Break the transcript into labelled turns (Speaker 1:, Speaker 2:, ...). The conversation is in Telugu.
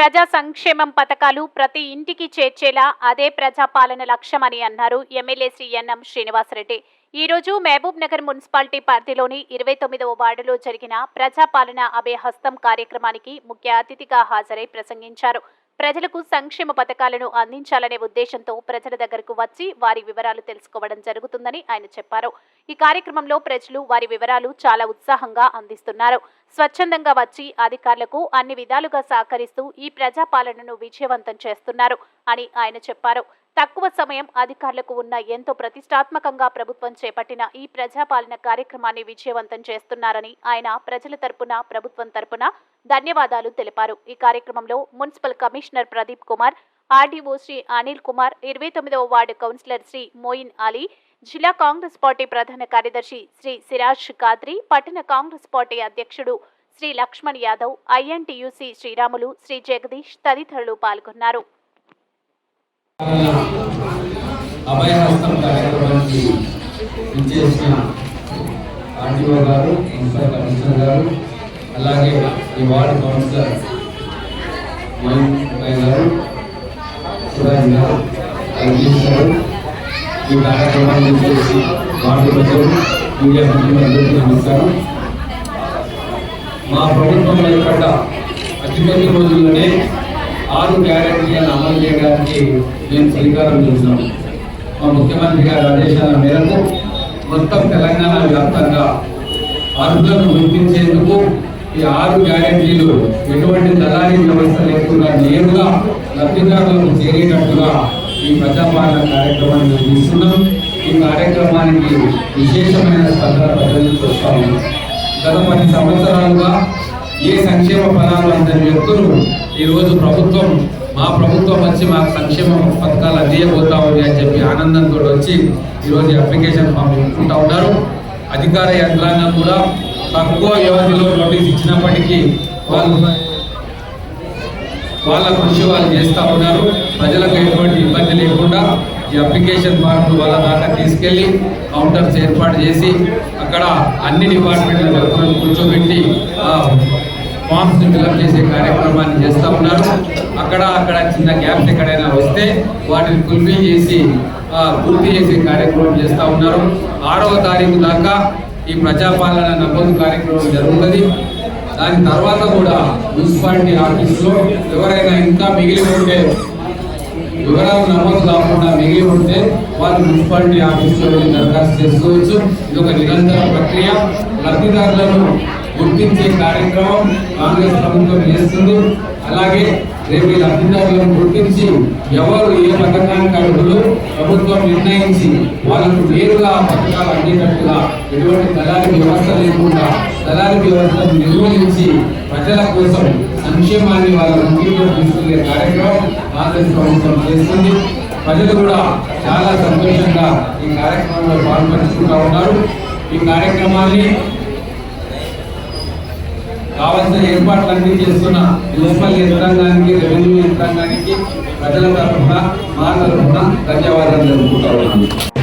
Speaker 1: ప్రజా సంక్షేమం పథకాలు ప్రతి ఇంటికి చేర్చేలా అదే ప్రజాపాలన లక్ష్యమని అన్నారు ఎమ్మెల్యే శ్రీ ఎన్ఎం శ్రీనివాసరెడ్డి. ఈ రోజు మహబూబ్ నగర్ మున్సిపాలిటీ పరిధిలోని ఇరవై తొమ్మిదవ వార్డులో జరిగిన ప్రజాపాలన అభయ హస్తం కార్యక్రమానికి ముఖ్య అతిథిగా హాజరై ప్రసంగించారు. ప్రజలకు సంక్షేమ పథకాలను అందించాలనే ఉద్దేశంతో ప్రజల దగ్గరకు వచ్చి వారి వివరాలు తెలుసుకోవడం జరుగుతుందని ఆయన చెప్పారు. ఈ కార్యక్రమంలో ప్రజలు వారి వివరాలు చాలా ఉత్సాహంగా అందిస్తున్నారు. స్వచ్ఛందంగా వచ్చి అధికారులకు అన్ని విధాలుగా సహకరిస్తూ ఈ ప్రజాపాలనను విజయవంతం చేస్తున్నారు అని ఆయన చెప్పారు. తక్కువ సమయం అధికారులకు ఉన్న ఎంతో ప్రతిష్టాత్మకంగా ప్రభుత్వం చేపట్టిన ఈ ప్రజాపాలన కార్యక్రమాన్ని విజయవంతం చేస్తున్నారని ఆయన ప్రజల తరపున ప్రభుత్వం తరపున ధన్యవాదాలు తెలిపారు. ఈ కార్యక్రమంలో municipal commissioner Pradeep Kumar RDO Shri Anil Kumar ఇరవై తొమ్మిదవ వార్డు కౌన్సిలర్ శ్రీ మోయిన్ అలీ జిల్లా కాంగ్రెస్ పార్టీ ప్రధాన కార్యదర్శి శ్రీ సిరాజ్ ఖాద్రి పట్టణ కాంగ్రెస్ పార్టీ అధ్యక్షుడు శ్రీ లక్ష్మణ్ యాదవ్ ఐఎన్టీయూసీ శ్రీరాములు శ్రీ జగదీష్ తదితరులు పాల్గొన్నారు.
Speaker 2: అభయహస్తం కార్యక్రమానికి ఇచ్చేసిన ఆర్టీఓ గారు మున్సిపల్ కమిషనర్ గారు అలాగే ఈ వార్డు కౌన్సిలర్ గారు సురేష్ గారు ఈ కార్యక్రమాన్ని చేసి వార్డు ప్రజలు మీడియా మిత్రులందరికీ నమస్కారం మా ప్రభుత్వం ఏర్పడ్డ అతిపెద్ద రోజుల్లోనే ఆరు గ్యారెంటీలను అమలు చేయడానికి మేము శ్రీకారం చేశాము మా ముఖ్యమంత్రి గారి ఆదేశాల మేరకు మొత్తం తెలంగాణ వ్యాప్తంగా అర్హులను గుర్తించేందుకు ఈ ఆరు గ్యారెంటీలు ఎటువంటి దళారీ వ్యవస్థ లేకుండా నేరుగా లబ్ధిదారులకు చేరేటట్టుగా ఈ ప్రజాపాలన కార్యక్రమాన్ని నిర్వహిస్తున్నాం. ఈ కార్యక్రమానికి విశేషమైన స్పందన గత పది సంవత్సరాలుగా ఏ సంక్షేమ ఫలాలు అందని వ్యక్తులు ఈరోజు ప్రభుత్వం మా ప్రభుత్వం వచ్చి మాకు సంక్షేమ పథకాలు అందియబోతా ఉంది అని చెప్పి ఆనందంతో వచ్చి ఈరోజు అప్లికేషన్ ఫామ్ ఇచ్చుకుంటా ఉన్నారు. అధికార యంత్రాంగం కూడా తక్కువ వ్యవధిలో నోటీస్ ఇచ్చినప్పటికీ వాళ్ళు వాళ్ళ కృషి వాళ్ళు చేస్తూ ఉన్నారు. ప్రజలకు ఎటువంటి ఇబ్బంది ఈ అప్లికేషన్ ఫార్మ్ వాళ్ళ దాకా తీసుకెళ్ళి కౌంటర్స్ ఏర్పాటు చేసి అక్కడ అన్ని డిపార్ట్మెంట్ల వ్యక్తులను కూర్చోబెట్టి ఫామ్స్ ఫిల్అప్ చేసే కార్యక్రమాన్ని చేస్తూ ఉన్నారు. అక్కడ అక్కడ చిన్న గ్యాప్స్ ఎక్కడైనా వస్తే వాటిని ఫుల్ఫిల్ చేసి పూర్తి చేసే కార్యక్రమం చేస్తూ ఉన్నారు. ఆరవ తారీఖు దాకా ఈ ప్రజాపాలన నమోదు కార్యక్రమం జరుగుతుంది. దాని తర్వాత కూడా మున్సిపాలిటీ ఆఫీస్లో ఎవరైనా ఇంకా మిగిలి ఉంటే వివరాలు నమోదు కాకుండా మిగిలి ఉంటే వారు మున్సిపాలిటీ ఆఫీసులో దరఖాస్తు చేసుకోవచ్చు. ఇది ఒక నిరంతర ప్రక్రియ. లబ్ధిదారులను గుర్తించే కార్యక్రమం కాంగ్రెస్ ప్రభుత్వం చేస్తుంది. అలాగే రేపు ఈ లబ్ధిదారులను గుర్తించి ఎవరు ఏ పథకాన్ని ప్రభుత్వం నిర్ణయించి వాళ్ళకు నేరుగా పథకాలు అందేటట్టుగా ఎటువంటి దళాలి వ్యవస్థ లేకుండా దళాలి వ్యవస్థను నిర్వహించి ప్రజల కోసం సంక్షేమాన్ని వాళ్ళ ముందుకు తీసుకునే కార్యక్రమం కాంగ్రెస్ ప్రభుత్వం చేస్తుంది. ప్రజలు కూడా చాలా సంతోషంగా ఈ కార్యక్రమంలో పాల్పంచుకుంటా ఉన్నారు. ఈ కార్యక్రమాన్ని కావాల్సిన ఏర్పాట్లన్నీ చేస్తున్న మున్సిపల్ యంత్రాంగానికి రెవెన్యూ యంత్రాంగానికి ప్రజల తరఫున మా తరఫున ధన్యవాదాలు జరుపుకుంటా ఉన్నాను.